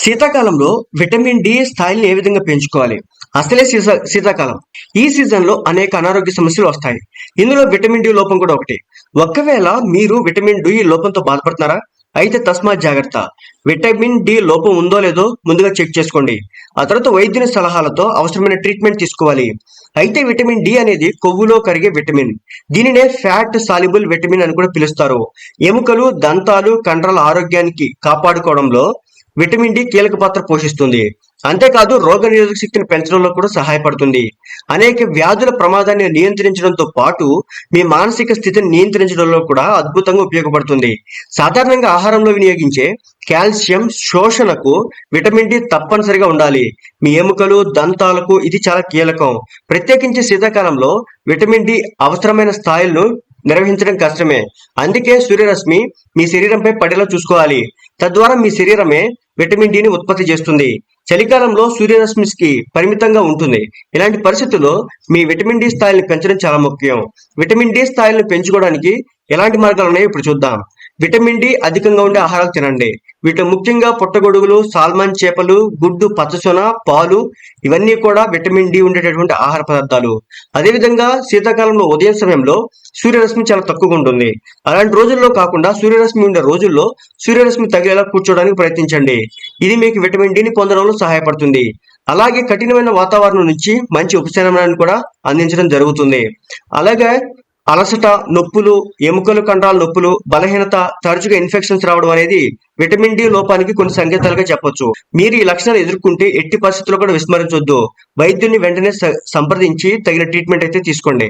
శీతాకాలంలో vitamin D స్థాయిని ఏ విధంగా పెంచుకోవాలి? అసలే శీత శీతాకాలం. ఈ సీజన్లో అనేక అనారోగ్య సమస్యలు వస్తాయి. ఇందులో విటమిన్ డి లోపం కూడా ఒకటి. ఒకవేళ మీరు విటమిన్ డి లోపంతో బాధపడుతున్నారా? అయితే తస్మాత్ జాగ్రత్త. విటమిన్ డి లోపం ఉందో లేదో ముందుగా చెక్ చేసుకోండి. ఆ తర్వాత వైద్యుని సలహాలతో అవసరమైన ట్రీట్మెంట్ తీసుకోవాలి. అయితే విటమిన్ డి అనేది కొవ్వులో కరిగే విటమిన్. దీనినే ఫ్యాట్ సాల్యుబుల్ విటమిన్ అని కూడా పిలుస్తారు. ఎముకలు దంతాలు కండరాల ఆరోగ్యానికి కాపాడుకోవడంలో విటమిన్ డి కీలక పాత్ర పోషిస్తుంది. అంతేకాదు రోగ నిరోధక శక్తిని పెంచడంలో కూడా సహాయపడుతుంది. అనేక వ్యాధుల ప్రమాదాన్ని నియంత్రించడంతో పాటు మీ మానసిక స్థితిని నియంత్రించడంలో కూడా అద్భుతంగా ఉపయోగపడుతుంది. సాధారణంగా ఆహారంలో వినియోగించే కాల్షియం శోషణకు విటమిన్ డి తప్పనిసరిగా ఉండాలి. మీ ఎముకలు దంతాలకు ఇది చాలా కీలకం. ప్రత్యేకించి శీతాకాలంలో విటమిన్ డి అవసరమైన స్థాయిలను నిర్వహించడం కష్టమే. అందుకే సూర్యరశ్మి మీ శరీరంపై పడేలా చూసుకోవాలి. తద్వారా మీ శరీరమే విటమిన్ డిని ఉత్పత్తి చేస్తుంది. చలికాలంలో సూర్యరశ్మికి పరిమితంగా ఉంటుంది. ఇలాంటి పరిస్థితుల్లో మీ విటమిన్ డి స్థాయిని పెంచడం చాలా ముఖ్యం. విటమిన్ డి స్థాయిలను పెంచుకోవడానికి ఎలాంటి మార్గాలు ఉన్నాయో ఇప్పుడు చూద్దాం. విటమిన్ డి అధికంగా ఉండే ఆహారాలు తినండి. వీటిలో ముఖ్యంగా పుట్టగొడుగులు సాల్మన్ చేపలు గుడ్డు పచ్చసొన పాలు ఇవన్నీ కూడా విటమిన్ డి ఉండేటటువంటి ఆహార పదార్థాలు. అదేవిధంగా శీతాకాలంలో ఉదయం సమయంలో సూర్యరశ్మి చాలా తక్కువగా ఉంటుంది. అలాంటి రోజుల్లో కాకుండా సూర్యరశ్మి ఉండే రోజుల్లో సూర్యరశ్మి తగిలేలా కూర్చోవడానికి ప్రయత్నించండి. ఇది మీకు విటమిన్ డిని పొందడంలో సహాయపడుతుంది. అలాగే కఠినమైన వాతావరణం నుంచి మంచి ఉపశమనాన్ని కూడా అందించడం జరుగుతుంది. అలాగే అలసట నొప్పులు ఎముకలు కండరాల నొప్పులు బలహీనత తరచుగా ఇన్ఫెక్షన్స్ రావడం అనేది విటమిన్ డి లోపానికి కొన్ని సంకేతాలుగా చెప్పొచ్చు. మీరు ఈ లక్షణాలు ఎదుర్కొంటే ఎట్టి పరిస్థితుల్లో కూడా విస్మరించొద్దు. వైద్యుని వెంటనే సంప్రదించి తగిన ట్రీట్మెంట్ అయితే తీసుకోండి.